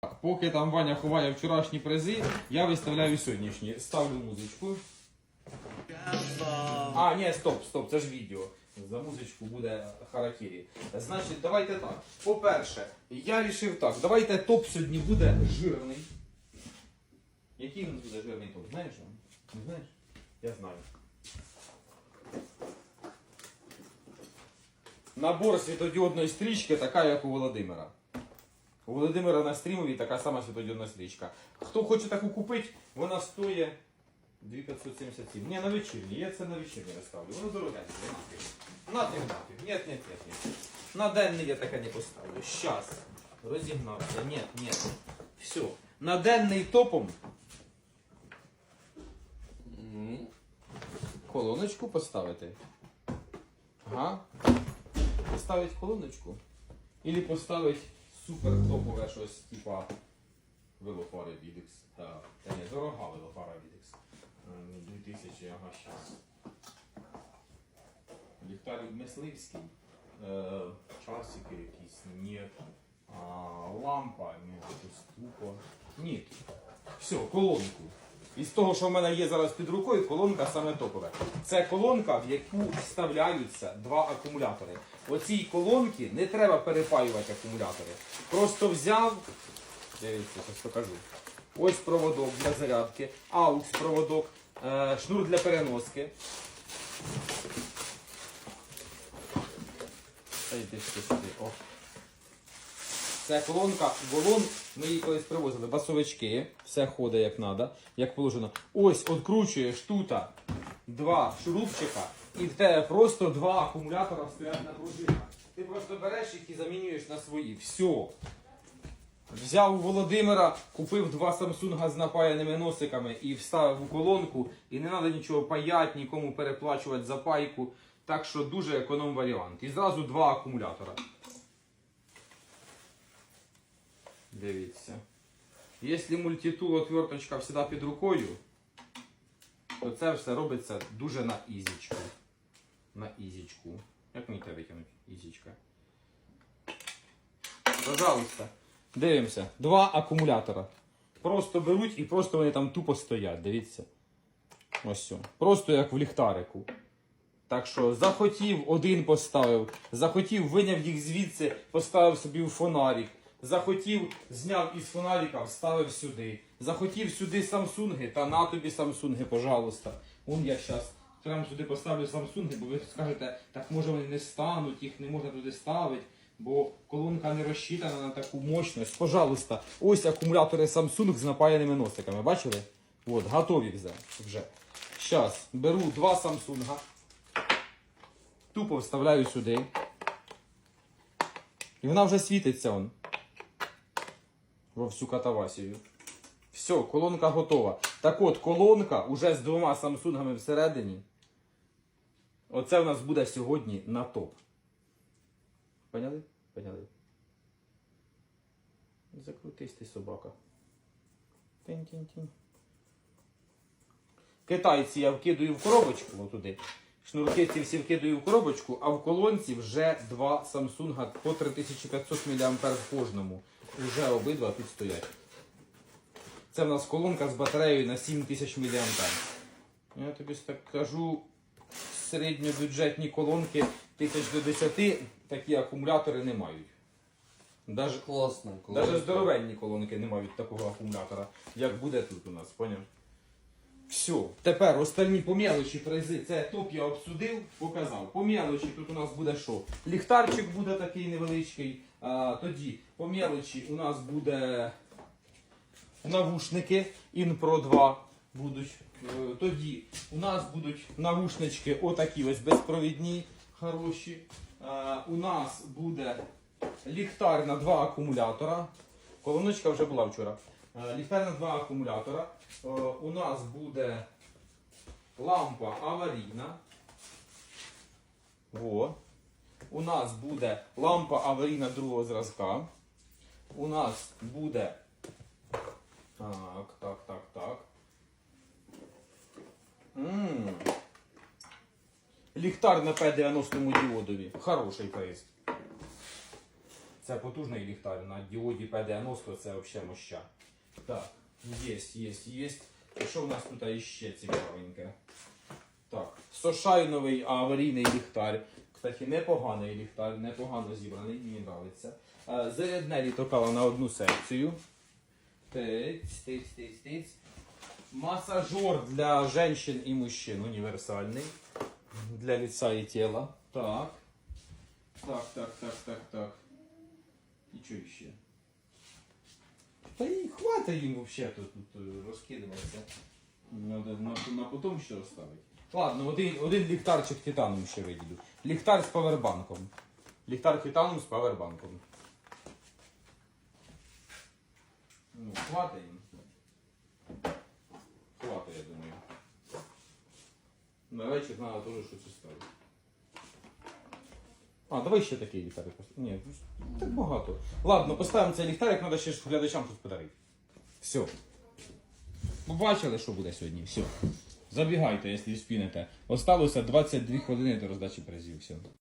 Так, Поки там Ваня ховає вчорашні призи, я виставляю сьогоднішні. Ставлю музичку. А, ні, стоп, стоп, це ж відео. За музичку буде харакірі. Значить, давайте так. По-перше, я вирішив так. Давайте топ сьогодні буде жирний. Який він буде жирний топ? Знаєш? Не знаєш? Я знаю. Набор світодіодної стрічки, така, як у Володимира. У Володимира на стрімові така сама світодіодна стрічка. Хто хоче таку купити, вона стоїть 2577. Ні, на вечірній. Я це на вечірній розставлю. Воно дорогеньке. Нафіг, нафіг. Ні, ні, ні, ні. На денний я таке не поставлю. Щас. Розігнався. Ні, ні. Все. На денний топом колоночку поставити. Ага. Поставить колоночку. Или поставить супер топове щось, типа велофари Відекс. Та, та не, дорога велофара Відекс. 2000, ага, щас. Ліхтарик мисливський. Е, часики якісь, ні. А, лампа, ні, тупо. Ні. Все, колонку. Із того, що в мене є зараз під рукою, колонка саме топове. Це колонка, в яку вставляються два акумулятори. Оцій колонки не треба перепаювати акумулятори. Просто взяв, дивіться, зараз покажу. Ось проводок для зарядки, аукс проводок, е, шнур для переноски. Йди ще сюди. Це колонка, голон, ми її колись привозили, басовички, все ходить як треба, як положено. Ось відкручуєш тут два шурупчика, і в тебе просто два акумулятора стоять на пружинах. Ти просто береш їх і замінюєш на свої. Все. Взяв у Володимира, купив два Самсунга з напаяними носиками і вставив у колонку. І не треба нічого паяти, нікому переплачувати за пайку. Так що дуже економ варіант. І зразу два акумулятора. Дивіться. Якщо мультитул отверточка всегда під рукою, то це все робиться дуже на ізічку. На ізічку. Як мені тебе витягнути? Ізічка. Пожалуйста. Дивимося. Два акумулятора. Просто беруть і просто вони там тупо стоять. Дивіться. Ось. все. Просто як в ліхтарику. Так що захотів, один поставив, захотів, виняв їх звідси, поставив собі в фонарик. Захотів, зняв із фонарика, вставив сюди. Захотів сюди самсунги, та на тобі самсунги, пожалуйста. Вон я зараз прямо сюди поставлю самсунги, бо ви скажете, так може вони не стануть, їх не можна туди ставити, бо колонка не розчитана на таку мощність. Пожалуйста, ось акумулятори Samsung з напаяними носиками. Бачили? От, готові вже. Зараз беру два Samsung, тупо вставляю сюди. І вона вже світиться он. Во всю катавасію. Все, колонка готова. Так от, колонка уже з двома самсунгами всередині. Оце у нас буде сьогодні на топ. Поняли? Поняли? Закрутись ти собака. Тинь-тинь-тинь. Китайці я вкидаю в коробочку отуди. Шнурки ці всі вкидаю в коробочку, а в колонці вже два Samsung по 3500 мА в кожному. Уже обидва підстоять. Це в нас колонка з батареєю на 7000 мА. Я тобі так кажу, середньобюджетні колонки 1000 до 10 такі акумулятори не мають. Даже, Класно. даже здоровенні колонки не мають такого акумулятора, як буде тут у нас, поняв? Все, тепер остальні по мелочі призи. Це топ я обсудив, показав. По мелочі тут у нас буде що? Ліхтарчик буде такий невеличкий. Тоді по мелочі у нас буде навушники Inpro 2 будуть. Е, Тоді у нас будуть навушнички отакі ось безпровідні, хороші. Е, У нас буде ліхтар на два акумулятора. Колоночка вже була вчора. Е, Ліхтар на два акумулятора. У нас буде лампа аварійна. Во. У нас буде лампа аварійна другого зразка. У нас буде. Так, так, так, так. м Ліхтар на П90 діодові. Хороший приз. Це потужний ліхтар на діоді P90, це взагалі моща. Так, є, є, є. Що в нас тут іще цікавеньке? Так, Сошайновий аварійний ліхтар. Кстати, непоганий ліхтар, непогано зібраний, мені подобається. Зарядне літокало на одну секцію. Тиць, тиць, тиць, тиць. Масажер для женщин і мужчин універсальний. Для лица і тіла. Так. Так, так, так, так, так. І що ще? Та і хватить їм взагалі тут, тут е, розкидуватися. Надо на, на потом ще оставити. Ладно, один, один ліхтарчик титаном ще видіду. Ліхтар з павербанком. Ліхтар титаном з павербанком. Ну, хватить їм. Хватить, я думаю. На вечір треба теж щось оставити. А, давай ще такий ліхтарик. Ні, так багато. Ладно, поставимо цей ліхтарик, треба ще ж глядачам щось подарити. Все. Побачили, що буде сьогодні. Все. Забігайте, якщо спінете. Осталося 22 хвилини до роздачі призів. Все.